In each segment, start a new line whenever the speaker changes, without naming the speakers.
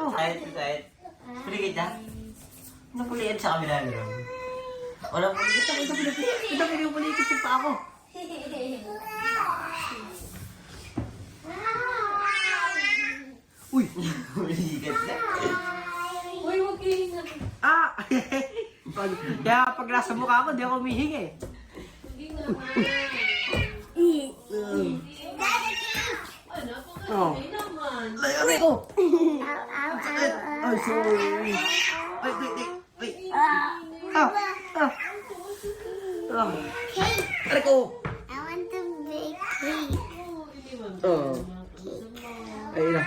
ako.
Kahit, kahit. Puligid na. Napulian sa kamila nyo. Walang puligid.
Ito, ito, ito, ito, pinupulikit yung pa ako. Uy!
Puligid na.
Uy, huwag kayo
Ah! pag, kaya pag nasa mukha ko, di ako humihingi. Oh.
naman.
Ay, aray ko! Sakit! Ay, sorry. Ay, wait, wait, wait. Ah! Ah! Ah! Aray ko!
I want to make cake.
Oh. Ayun na.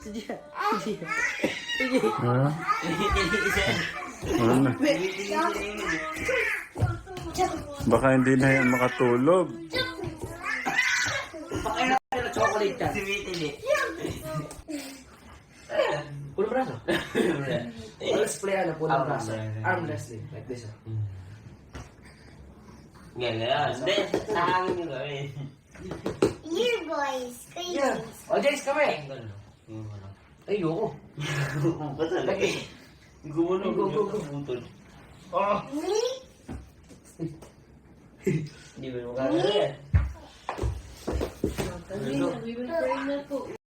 Sige. Sige. Sige.
Ha? Ano na? Baka hindi na yan makatulog.
కూడా ఇచ్చాను iya. iya. ada brass spray అన్న పూల brass
arm brass deh this Yeah, yeah.
You boys, crazy.
Yeah. Iya. Oh,
Jace, come here.
Ayo. Eh,
Betul lagi. Gue
mau gue gue
gue.
Oh.
Ini.
Di belakang. We will pray na po.